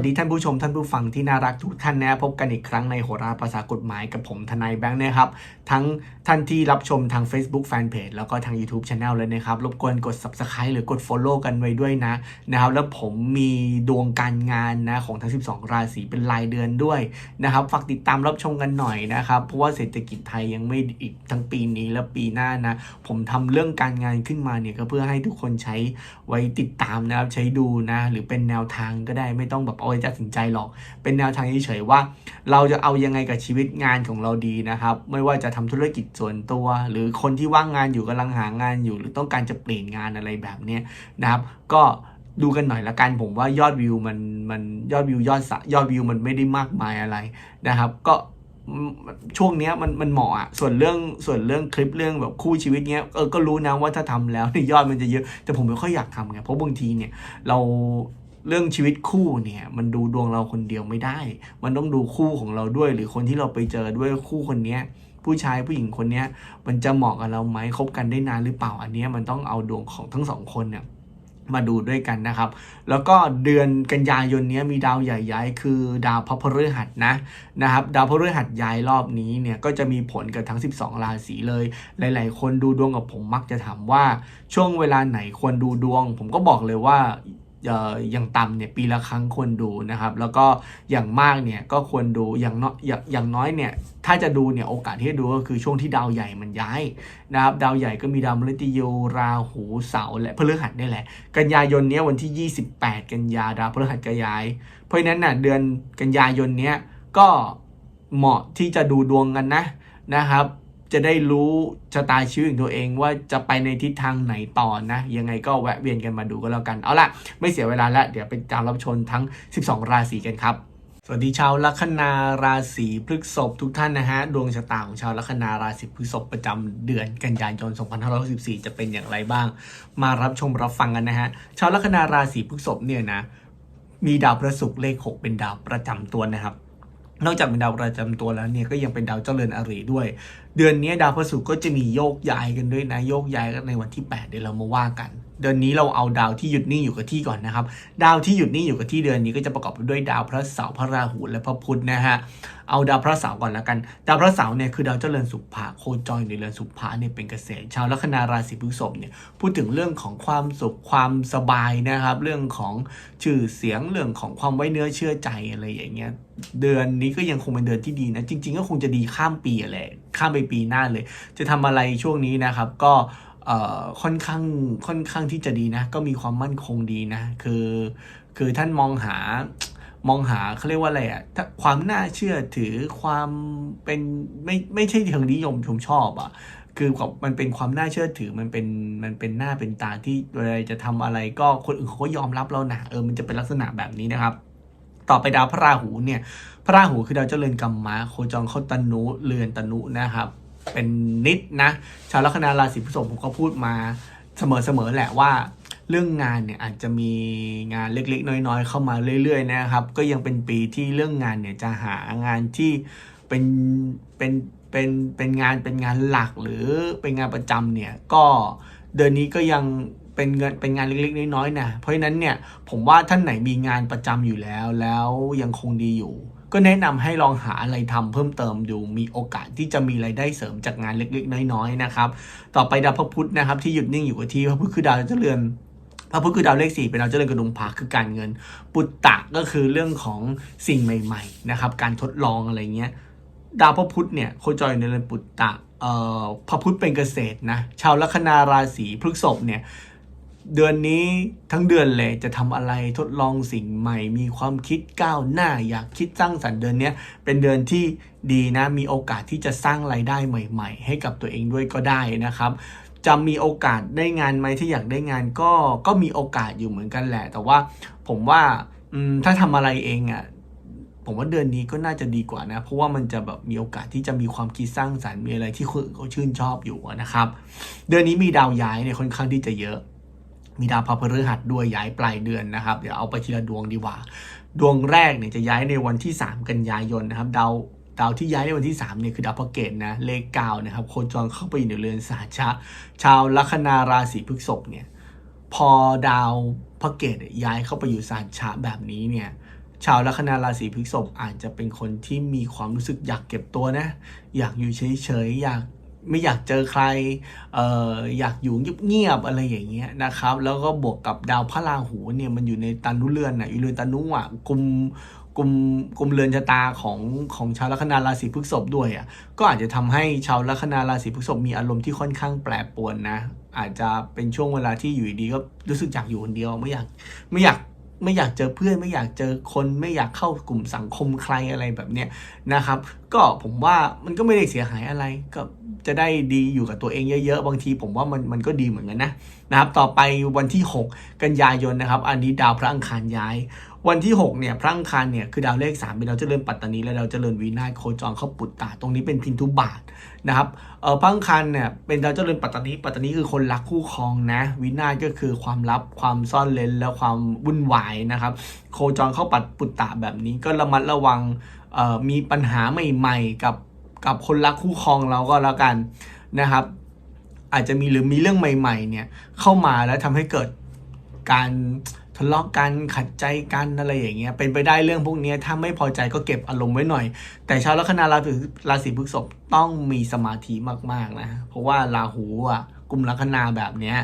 สดีท่านผู้ชมท่านผู้ฟังที่น่ารักทุกท่านนะพบกันอีกครั้งในโหราภาษากฎหมายกับผมทนายแบงค์นะครับ ทั้งท่านที่รับชมทาง Facebook Fanpage แล้วก็ทาง YouTube Channel เลยนะครับ รบกวนกด Subscribe หรือกด Follow กันไว้ด้วยนะนะครับ แล้วผมมีดวงการงานนะของทั้ง 12 ราศีเป็นรายเดือนด้วยนะครับ ฝากติดตามรับชมกันหน่อยนะครับ เพราะว่าเศรษฐกิจไทยยังไม่อีกทั้งปีนี้และปีหน้านะ ผมทำเรื่องการงานขึ้นมาเนี่ยก็เพื่อให้ทุกคนใช้ไว้ติดตามนะครับใช้ดูนะหรือเป็นแนวทางก็ได้ไม่ต้องแบบเอาไว้ตัดสินใจหรอก เป็นแนวทางเฉยๆว่า เราจะเอายังไงกับชีวิตงานของเราดีนะครับ ไม่ว่าจะทำธุรกิจส่วนตัว หรือคนที่ว่างงานอยู่กำลังหางานอยู่ หรือต้องการจะเปลี่ยนงานอะไรแบบเนี้ยนะครับ ก็ดูกันหน่อยละกันผมว่ายอดวิวมันมันยอดวิวยอดสะยอดวิวมันไม่ได้มากมายอะไรนะครับ ก็ช่วงเนี้ยมันมันเหมาะอะส่วนเรื่องส่วนเรื่องคลิปเรื่องแบบคู่ชีวิตเนี้ยเออก็รู้นะว่าถ้าทำแล้วเนี่ยยอดมันจะเยอะแต่ผมไม่ค่อยอยากทำไงเพราะบางทีเนี่ยเรา เรื่องชีวิตคู่เนี่ยมันดูดวงเราคนเดียวไม่ได้ มันต้องดูคู่ของเราด้วย หรือคนที่เราไปเจอด้วยคู่คนเนี้ยผู้ชายผู้หญิงคนเนี้ยมันจะเหมาะกับเราไหมคบกันได้นานหรือเปล่าอันเนี้ยมันต้องเอาดวงของทั้งสองคนเนี่ยมาดูด้วยกันนะครับ แล้วก็เดือนกันยายนนี้มีดาวใหญ่ย้ายคือดาวพระพฤหัสนะนะครับ ดาวพฤหัสย้ายรอบนี้เนี่ยก็จะมีผลกับทั้ง 12 ราศีเลย หลาย ๆ คนดูดวงกับผมมักจะถามว่าช่วงเวลาไหนควรดูดวง ผมก็บอกเลยว่า อย่างต่ำเนี่ยปีละครั้งควรดูนะครับ แล้วก็อย่างมากเนี่ยก็ควรดูอย่างน้อยอย่างอย่างน้อยเนี่ยถ้าจะดูเนี่ยโอกาสที่จะดูก็คือช่วงที่ดาวใหญ่มันย้ายนะครับดาวใหญ่ก็มีดาวมฤตยูราหูเสาร์และพฤหัสนี่แหละ กันยายนเนี้ยวันที่ 28 กันยาดาวพฤหัสก็ย้าย เพราะฉะนั้นน่ะเดือนกันยายนเนี้ยก็เหมาะที่จะดูดวงกันนะนะครับ จะได้รู้ชะตาชีวิตของตัวเองว่าจะไปในทิศทางไหนต่อนะ ยังไงก็แวะเวียนกันมาดูก็แล้วกัน เอาล่ะ ไม่เสียเวลาแล้ว เดี๋ยวไปตามรับชมทั้ง 12 ราศีกันครับสวัสดีชาวลัคนาราศีพฤษภทุกท่านนะฮะดวงชะตาของชาวลัคนาราศีพฤษภประจำเดือนกันยายน 2564 จะเป็นอย่างไรบ้าง มารับชมรับฟังกันนะฮะชาวลัคนาราศีพฤษภเนี่ยนะมีดาวพระศุกร์เลข 6 เป็นดาวประจำตัวนะครับนอกจากเป็นดาวประจำตัวแล้วเนี่ยก็ยังเป็นดาวเจ้าเรือนอริด้วย เดือนนี้ดาวพฤหัสก็จะมีโยกย้ายกันด้วยนะโยกย้ายกันในวันที่ 8 เดี๋ยวเรามาว่ากัน เดือนนี้เราเอาดาวที่หยุดนิ่งอยู่กับที่ก่อนนะครับ ดาวที่หยุดนิ่งอยู่กับที่เดือนนี้ก็จะประกอบไปด้วยดาวพระเสาร์พระราหูและพระพุธนะฮะเอาดาวพระเสาร์ก่อนแล้วกัน ดาวพระเสาร์เนี่ยคือดาวเจ้าเรือนสุภะโคจรอยู่ในเรือนสุภะเนี่ยเป็นเกษตรชาวลัคนาราศีพฤษภเนี่ยพูดถึงเรื่องของความสุขความสบายนะครับ เรื่องของชื่อเสียงเรื่องของความไว้เนื้อเชื่อใจอะไรอย่างเงี้ยเดือนนี้ก็ยังคงเป็นเดือนที่ดีนะ จริง ๆ ก็คงจะดีข้ามปีอะแหละข้ามไปปีหน้าเลย จะทำอะไรช่วงนี้นะครับ ก็ค่อนข้างค่อนข้างที่จะดีนะ ก็มีความมั่นคงดีนะ คือ คือท่านมองหามองหาเขาเรียกว่าอะไรอะถ้าความน่าเชื่อถือความเป็นไม่ไม่ใช่เชิงนิยมชมชอบอะคือมันเป็นความน่าเชื่อถือมันเป็นมันเป็นหน้าเป็นตาที่เวลาจะทำอะไรก็คนอื่นเขาก็ยอมรับเรานะเออมันจะเป็นลักษณะแบบนี้นะครับ ต่อไปดาวพระราหูเนี่ยพระราหูคือดาวเจ้าเรือนกรรมะโคจรเข้าตนุเรือนตนุนะครับ เป็นนิดนะชาวลัคนาราศีพฤษภผมก็พูดมาเสมอๆแหละว่าเรื่องงานเนี่ยอาจจะมีงานเล็กๆ น้อยๆ เข้ามาเรื่อย ๆ นะครับ ก็ยังเป็นปีที่เรื่องงานเนี่ยจะหางานที่เป็นเป็นเป็นเป็นงานเป็นงานหลักหรือเป็นงานประจำเนี่ยก็เดือนนี้ก็ยัง เป็นเงินเป็นงานเล็กๆน้อยๆนะเพราะฉะนั้นเนี่ยผมว่าท่านไหนมีงานประจำอยู่แล้ว แล้วยังคงดีอยู่ ก็แนะนำให้ลองหาอะไรทำเพิ่มเติมดูมีโอกาสที่จะมีรายได้เสริมจากงานเล็กๆ น้อยๆนะครับ ต่อไปดาวพระพุธนะครับ ที่หยุดนิ่งอยู่กับที่พระพุธคือดาวเจ้าเรือนพระพุธคือดาวเลขสี่เป็นดาวเจริญกระดุมพาคือการเงิน ปุตตะก็คือเรื่องของสิ่งใหม่ๆนะครับการทดลองอะไรเงี้ยดาวพระพุธเนี่ยโคจรอยในเรือนปุตตะเอ่อพระพุธเป็นเกษตรนะชาวลัคนาราศีพฤษภเนี่ย เดือนนี้ทั้งเดือนเลยจะทำอะไรทดลองสิ่งใหม่ มีความคิดก้าวหน้า อยากคิดสร้างสรรค์เดือนนี้เป็นเดือนที่ดีนะ มีโอกาสที่จะสร้างรายได้ใหม่ ๆ ให้กับตัวเองด้วยก็ได้นะครับจะมีโอกาสได้งานไหมที่อยากได้งานก็ก็มีโอกาสอยู่เหมือนกันแหละ แต่ว่าผมว่าถ้าทำอะไรเองอะผมว่าเดือนนี้ก็น่าจะดีกว่านะ เพราะว่ามันจะแบบมีโอกาสที่จะมีความคิดสร้างสรรค์มีอะไรที่คนเขาชื่นชอบอยู่นะครับ เดือนนี้มีดาวย้ายเนี่ยค่อนข้างที่จะเยอะ มีดาวพระพฤหัสด้วยย้ายปลายเดือนนะครับ เดี๋ยวเอาไปทีละดวงดีกว่า ดวงแรกเนี่ยจะย้ายในวันที่ 3 กันยายนนะครับดาวดาวที่ย้ายในวันที่3เนี่ยคือดาวพระเกตนะเลขเก้านะครับโคจรเข้าไปอยู่ในเรือนสาชะ ชาวลัคนาราศีพฤษภเนี่ยพอดาวพระเกตยย้ายเข้าไปอยู่สาชะแบบนี้เนี่ยชาวลัคนาราศีพฤษภอาจจะเป็นคนที่มีความรู้สึกอยากเก็บตัวนะ อยากอยู่เฉยๆ อยาก ไม่อยากเจอใครเอ่ออยากอยู่เงียบๆอะไรอย่างเงี้ยนะครับ แล้วก็บวกกับดาวพระราหูเนี่ยมันอยู่ในตันุเรือนน่ะอยู่เรือนตันุอะกลุ่มกลุ่มกลุ่มเรือนชะตาของของชาวลัคนาราศีพฤษภด้วยอะก็อาจจะทำให้ชาวลัคนาราศีพฤษภมีอารมณ์ที่ค่อนข้างแปรปรวนนะอาจจะเป็นช่วงเวลาที่อยู่ดีๆก็รู้สึกอยากอยู่คนเดียวไม่อยากไม่อยาก ไม่อยากเจอเพื่อน ไม่อยากเจอคนไม่อยากเข้ากลุ่มสังคมใครอะไรแบบเนี้ยนะครับ ก็ผมว่ามันก็ไม่ได้เสียหายอะไร ก็จะได้ดีอยู่กับตัวเองเยอะ ๆ บางทีผมว่ามันมันก็ดีเหมือนกันนะนะครับ ต่อไปวันที่ 6 กันยายนนะครับ อันนี้ดาวพระอังคารย้ายวันที่ 6 เนี่ยพระอังคารเนี่ยคือดาวเลข3เป็นดาวเจริญปัตตานีและดาวเจริญวีนาศโคจรเข้าปุตตะตรงนี้เป็นพินทุบาทนะครับ เออพังคารเนี่ยเป็นดาวเจริญปัตตานีปัตตานีคือคนรักคู่ครองนะวินาศก็คือความลับความซ่อนเลนและความวุ่นวายนะครับ โคจรเข้าปัดปุตตะแบบนี้ก็ระมัดระวังเออมีปัญหาใหม่ๆ กับกับคนรักคู่ครองเราก็แล้วกันนะครับ อาจจะมีหรือมีเรื่องใหม่ ๆ เนี่ยเข้ามาแล้วทำให้เกิดการ ทะเลาะกันขัดใจกันอะไรอย่างเงี้ยเป็นไปได้เรื่องพวกนี้ถ้าไม่พอใจก็เก็บอารมณ์ไว้หน่อย แต่ชาวลัคนาราศีราศีพฤษภต้องมีสมาธิมากๆนะเพราะว่าราหูอะกลุ่มลัคนาแบบเนี้ย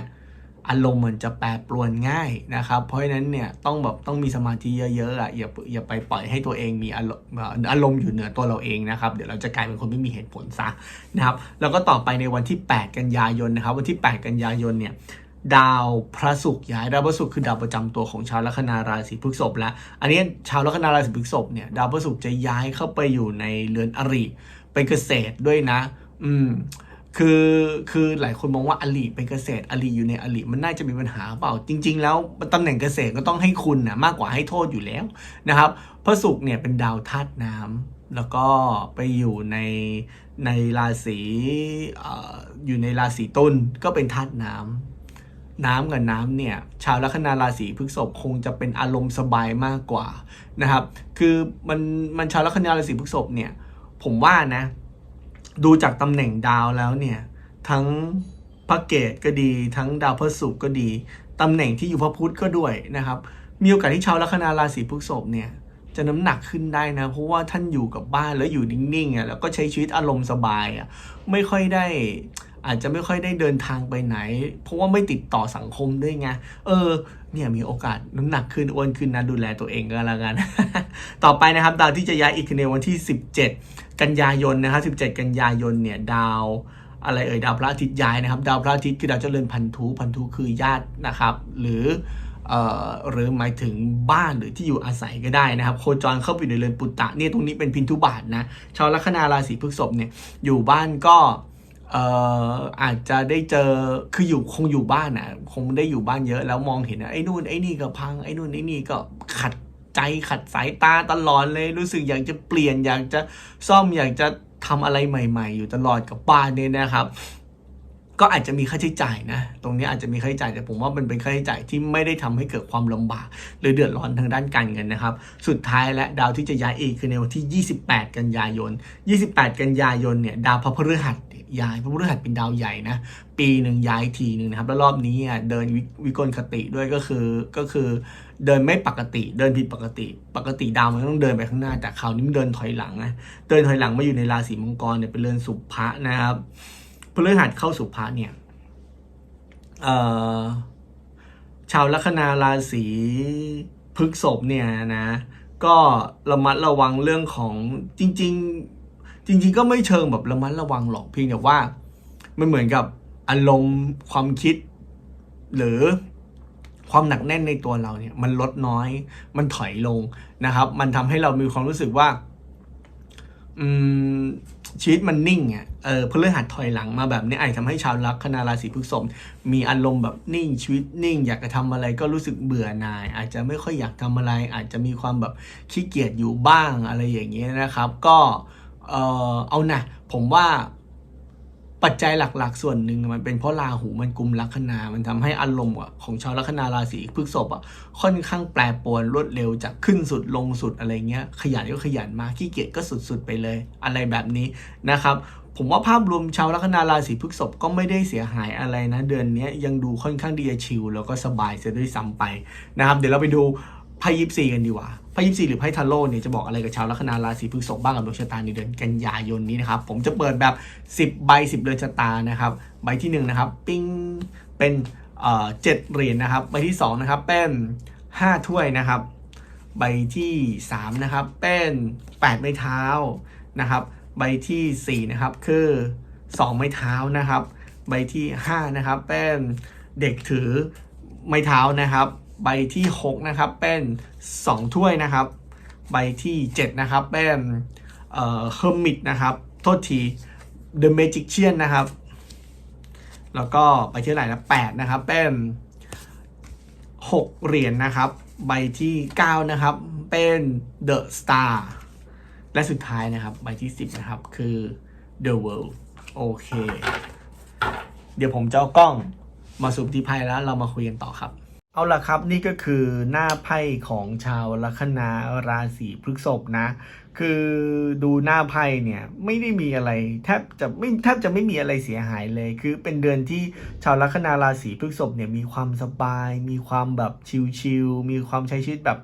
อารมณ์มันจะแปรปรวนง่ายนะครับ เพราะฉะนั้นเนี่ยต้องแบบต้องมีสมาธิเยอะๆอะอย่าอย่าไปปล่อยให้ตัวเองมีอารมณ์อารมณ์อยู่เหนือตัวเราเองนะครับ เดี๋ยวเราจะกลายเป็นคนไม่มีเหตุผลซะนะครับ แล้วก็ต่อไปในวันที่ 8 กันยายนนะครับ วันที่ 8 กันยายนเนี่ย ดาวพระศุกร์ย้ายดาวพระศุกร์คือดาวประจำตัวของชาวลัคนาราศีพฤษภแล้ว อันนี้ชาวลัคนาราศีพฤษภเนี่ยดาวพระศุกร์จะย้ายเข้าไปอยู่ในเรือนอริเป็นเกษตรด้วยนะ อืมคือคือหลายคนมองว่าอลิเป็นเกษตรอลิอยู่ในอลิมันน่าจะมีปัญหาเปล่า จริง ๆ แล้วตำแหน่งเกษตรก็ต้องให้คุณนะมากกว่าให้โทษอยู่แล้วนะครับพระศุกร์เนี่ยเป็นดาวธาตุน้ำแล้วก็ไปอยู่ในในราศีอออยู่ในราศีตุลก็เป็นธาตุน้ำ น้ำกับน้ำเนี่ยชาวลัคนาราศีพฤษภคงจะเป็นอารมณ์สบายมากกว่านะครับ คือมันมันชาวลัคนาราศีพฤษภเนี่ยผมว่านะ ดูจากตำแหน่งดาวแล้วเนี่ยทั้งพระเกตก็ดี ทั้งดาวพฤศุกร์ก็ดีตำแหน่งที่อยู่พระพุธก็ด้วยนะครับมีโอกาสที่ชาวลัคนาราศีพฤษภเนี่ยจะน้ำหนักขึ้นได้นะเพราะว่าท่านอยู่กับบ้านแล้วอยู่นิ่งๆอะแล้วก็ใช้ชีวิตอารมณ์สบายอะไม่ค่อยได้ อาจจะไม่ค่อยได้เดินทางไปไหน เพราะว่าไม่ติดต่อสังคมด้วยไง เออ เนี่ยมีโอกาสน้ำหนักขึ้นอ้วนขึ้นนะดูแลตัวเองก็แล้วกัน ต่อไปนะครับ ดาวที่จะย้ายอีกคือในวันที่ 17 กันยายนนะครับ 17 กันยายนเนี่ยดาวอะไรเอ่ยดาวพระอาทิตย์ย้ายนะครับ ดาวพระอาทิตย์คือดาวเจริญพันธุพันธุคือญาตินะครับ หรือเอ่อหรือหมายถึงบ้านหรือที่อยู่อาศัยก็ได้นะครับ โคจรเข้าไปอยู่ในเรือนปุตตะเนี่ยตรงนี้เป็นพินทุบาทนะชาวลัคนาราศีพฤษภเนี่ยอยู่บ้านก็ เอ่ออาจจะได้เจอคืออยู่คงอยู่บ้านนะคงได้อยู่บ้านเยอะแล้วมองเห็นไอ้นู่นไอ้นี่ก็พังไอ้นู่นไอ้นี่ก็ขัดใจขัดสายตาตลอดเลยรู้สึกอยากจะเปลี่ยนอยากจะซ่อมอยากจะทำอะไรใหม่ ๆ อยู่ตลอดกับบ้านเนี่ยนะครับ ก็อาจจะมีค่าใช้จ่ายนะ ตรงนี้อาจจะมีค่าใช้จ่ายแต่ผมว่ามันเป็นค่าใช้จ่ายที่ไม่ได้ทำให้เกิดความลำบาก หรือเดือดร้อนทางด้านการเงินนะครับ สุดท้ายและดาวที่จะย้ายอีกคือในวันที่ 28 กันยายน 28 กันยายนเนี่ยดาวพระพฤหัสย้ายพระพฤหัสเป็นดาวใหญ่นะปีหนึ่งย้ายทีหนึ่งนะครับ แล้วรอบนี้อะเดินวิวิกลคติด้วยก็คือก็คือเดินไม่ปกติ เดินผิดปกติ ปกติดาวมันต้องเดินไปข้างหน้าแต่คราวนี้มันเดินถอยหลังนะเดินถอยหลังมาอยู่ในราศีมังกรเนี่ยเป็นเรือนสุภะนะครับ พฤหัสเข้าสุภะเนี่ยเออชาวลัคนาราศีพฤษภเนี่ยนะ ก็ระมัดระวังเรื่องของจริง ๆ จริง ๆ ก็ไม่เชิงแบบระมัดระวังหรอกเพียงแต่ว่ามันเหมือนกับอารมณ์ความคิด หรือความหนักแน่นในตัวเราเนี่ย มันลดน้อยมันถอยลงนะครับ มันทำให้เรามีความรู้สึกว่า ชีวิตมันนิ่งอะเออพฤหัสถอยหลังมาแบบนี้อาจทำให้ชาวลัคนาราศีพฤษภมีอารมณ์แบบนิ่งชีวิตนิ่ง อยากจะทำอะไรก็รู้สึกเบื่อหน่าย อาจจะไม่ค่อยอยากทำอะไร อาจจะมีความแบบขี้เกียจอยู่บ้างอะไรอย่างเงี้ยนะครับ ก็เออเอานะผมว่า ปัจจัยหลักๆ ส่วนหนึ่งมันเป็นเพราะราหูมันกุมลัคนา มันทำให้อารมณ์อะของชาวลัคนาราศีพฤษภอะค่อนข้างแปรปรวนรวดเร็วจากขึ้นสุดลงสุดอะไรเงี้ย ขยันก็ขยันมากขี้เกียจก็สุดๆไปเลย อะไรแบบนี้นะครับผมว่าภาพรวมชาวลัคนาราศีพฤษภก็ไม่ได้เสียหายอะไรนะ เดือนนี้ยังดูค่อนข้างดีชิลแล้วก็สบายเสียด้วยซ้ำไปนะครับ เดี๋ยวเราไปดู ไพ่ยิปซีกันดีกว่าไพ่ยิปซีหรือไพ่ทาโร่เนี่ยจะบอกอะไรกับชาวลัคนาราศีพฤษภบ้างกับดวงชะตาในเดือนกันยายนนี้นะครับ ผมจะเปิดแบบ 10 ใบ 10 เดือนชะตานะครับ ใบที่1นะครับปิ้งเป็นเอ่อเจ็ดเหรียญนะครับ ใบที่2นะครับเป็น5ถ้วยนะครับ ใบที่3นะครับเป็น8ไม้เท้านะครับ ใบทีสี่4นะครับคือ2ไม้เท้านะครับ ใบที่5นะครับเป็นเด็กถือไม้เท้านะครับ ใบที่ 6 นะครับ เป็น 2 ถ้วยนะครับ ใบที่ 7 นะครับ เป็นเอ่อ Hermit นะครับ โทษที The Magician นะครับ แล้วก็ใบที่ไหร่นะ8นะครับ เป็น 6 เหรียญนะครับ ใบที่ 9 นะครับ เป็น The Star และสุดท้ายนะครับ ใบที่ 10 นะครับ คือ The World โอเค เดี๋ยวผมจะเอากล้องมาสูบที่ไพ่แล้วเรามาคุยกันต่อครับ เอาละครับนี่ก็คือหน้าไพ่ของชาวลัคนาราศีพฤษภนะ คือดูหน้าไพ่เนี่ยไม่ได้มีอะไรแทบจะไม่แทบจะไม่มีอะไรเสียหายเลย คือเป็นเดือนที่ชาวลัคนาราศีพฤษภเนี่ยมีความสบาย มีความแบบชิลๆมีความใช้ชีวิตแบบ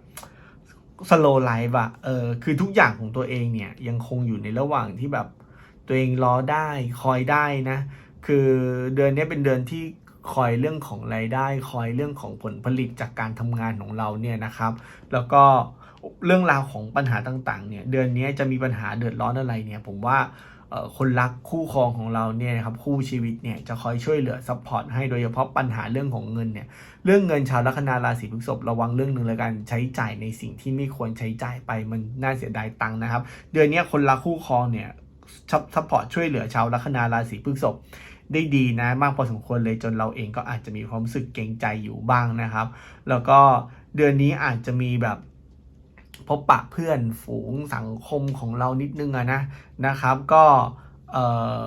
สโลไลฟ์อะเออคือทุกอย่างของตัวเองเนี่ยยังคงอยู่ในระหว่างที่แบบตัวเองรอได้คอยได้นะ คือเดือนนี้เป็นเดือนที่ คอยเรื่องของรายได้ คอยเรื่องของผลผลิตจากการทำงานของเราเนี่ยนะครับ แล้วก็เรื่องราวของปัญหาต่างๆเนี่ยเดือนนี้จะมีปัญหาเดือดร้อนอะไรเนี่ยผมว่าคนรักคู่ครองของเราเนี่ยนะครับคู่ชีวิตเนี่ยจะคอยช่วยเหลือซัพพอร์ตให้โดยเฉพาะปัญหาเรื่องของเงินเนี่ยเรื่องเงินชาวลัคนาราศีพฤษภระวังเรื่องหนึ่งเลยกันใช้จ่ายในสิ่งที่ไม่ควรใช้จ่ายไปมันน่าเสียดายตังค์นะครับ เดือนนี้คนรักคู่ครองเนี่ยซัพพอร์ตช่วยเหลือชาวลัคนาราศีพฤษภ ได้ดีนะมากพอสมควรเลยจนเราเองก็อาจจะมีความรู้สึกเกรงใจอยู่บ้างนะครับ แล้วก็เดือนนี้อาจจะมีแบบพบปะเพื่อนฝูงสังคมของเรานิดนึงอะนะนะครับ ก็เอ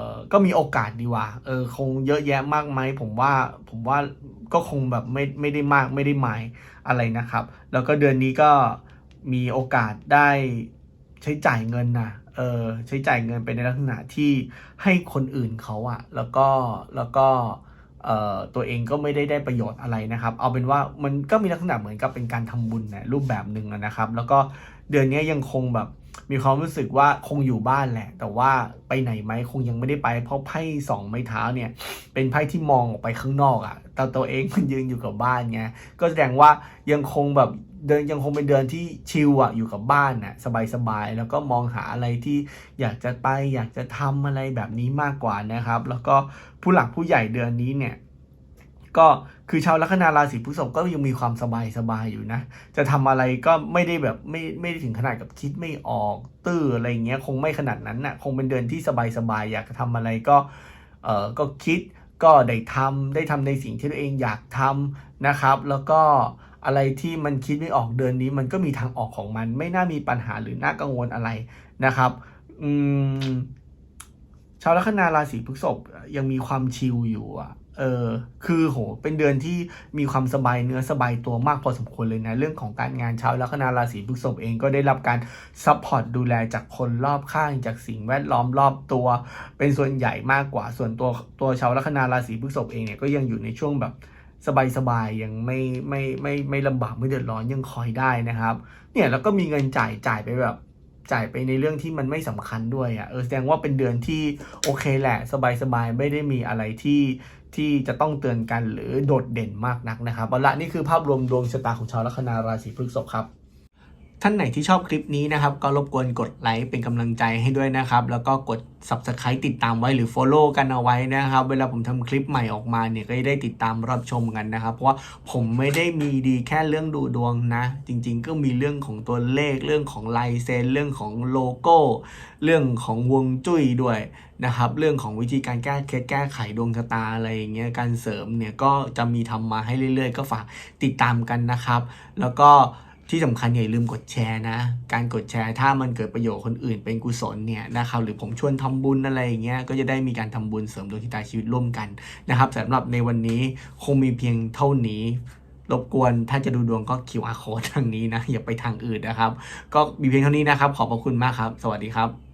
อก็มีโอกาสดีว่าเออคงเยอะแยะมากไหมผมว่าผมว่าก็คงแบบไม่ไม่ได้มากไม่ได้หมายอะไรนะครับ แล้วก็เดือนนี้ก็มีโอกาสได้ใช้จ่ายเงินนะ เออใช้จ่ายเงินไปในลักษณะที่ให้คนอื่นเขาอะแล้วก็แล้วก็เอ่อตัวเองก็ไม่ได้ได้ประโยชน์อะไรนะครับ เอาเป็นว่ามันก็มีลักษณะเหมือนกับเป็นการทำบุญนะรูปแบบหนึ่งนะครับ แล้วก็เดือนนี้ยังคงแบบมีความรู้สึกว่าคงอยู่บ้านแหละ แต่ว่าไปไหนไหมคงยังไม่ได้ไป เพราะไพ่สองไม้เท้าเนี่ย เป็นไพ่ที่มองออกไปข้างนอกอะ่ะแต่ตัวเองมันยืนอยู่กับบ้านไงก็แสดงว่ายังคงแบบ เดินยังคงเป็นเดือนที่ชิลอะอยู่กับบ้านน่ะสบายๆ แล้วก็มองหาอะไรที่อยากจะไปอยากจะทำอะไรแบบนี้มากกว่านะครับ แล้วก็ผู้หลักผู้ใหญ่เดือนนี้เนี่ยก็คือชาวลัคนาราศีพฤษภก็ยังมีความสบายสบายอยู่นะ จะทำอะไรก็ไม่ได้แบบไม่ไม่ได้ถึงขนาดกับคิดไม่ออกตื้ออะไรเงี้ยคงไม่ขนาดนั้นน่ะคงเป็นเดือนที่สบายสบายๆอยากจะทำอะไรก็เออก็คิดก็ได้ทำได้ทำในสิ่งที่ตัวเองอยากทำนะครับ แล้วก็ อะไรที่มันคิดไม่ออกเดือนนี้ มันก็มีทางออกของมัน ไม่น่ามีปัญหาหรือน่ากังวลอะไรนะครับอืมชาวลัคนาราศีพฤษภยังมีความชิลอยู่อะเออคือโห เป็นเดือนที่มีความสบายเนื้อสบายตัวมากพอสมควรเลยนะ เรื่องของการงานชาวลัคนาราศีพฤษภเองก็ได้รับการซัพพอร์ตดูแลจากคนรอบข้างจากสิ่งแวดล้อมรอบตัว เป็นส่วนใหญ่มากกว่าส่วนตัวตัวชาวลัคนาราศีพฤษภเองเนี่ยก็ยังอยู่ในช่วงแบบ สบายๆยังไม่ไม่ไม่ไม่ลำบากไม่เดือดร้อนยังคอยได้นะครับเนี่ยแล้วก็มีเงินจ่ายจ่ายไปแบบจ่ายไปในเรื่องที่มันไม่สำคัญด้วยอะเออแสดงว่าเป็นเดือนที่โอเคแหละ สบายๆไม่ได้มีอะไรที่ที่จะต้องเตือนกันหรือโดดเด่นมากนักนะครับเอาละนี่คือภาพรวมดวงชะตาของชาวลัคนาราศีพฤษภครับ ท่านไหนที่ชอบคลิปนี้นะครับ ก็รบกวนกดไลค์เป็นกำลังใจให้ด้วยนะครับ แล้วก็กด Subscribe ติดตามไว้หรือ Follow กันเอาไว้นะครับ เวลาผมทำคลิปใหม่ออกมาเนี่ยก็จะได้ติดตามรับชมกันนะครับ เพราะว่าผมไม่ได้มีดีแค่เรื่องดูดวงนะ จริงๆ ก็มีเรื่องของตัวเลข เรื่องของลายเซ็นเรื่องของโลโก้ เรื่องของวงจุ้ยด้วยนะครับ เรื่องของวิธีการแก้เคล็ดแก้ไขดวงชะตาอะไรอย่างเงี้ย การเสริมเนี่ยก็จะมีทำมาให้เรื่อย ๆ ก็ฝากติดตามกันนะครับ แล้วก็ ที่สำคัญอย่าลืมกดแชร์นะ การกดแชร์ถ้ามันเกิดประโยชน์คนอื่นเป็นกุศลเนี่ยนะครับหรือผมชวนทำบุญอะไรอย่างเงี้ยก็จะได้มีการทำบุญเสริมดวงชะตาชีวิตร่วมกันนะครับสำหรับในวันนี้คงมีเพียงเท่านี้ รบกวนถ้าจะดูดวงก็ QR code ทางนี้นะ อย่าไปทางอื่นนะครับ ก็มีเพียงเท่านี้นะครับ ขอบพระคุณมากครับ สวัสดีครับ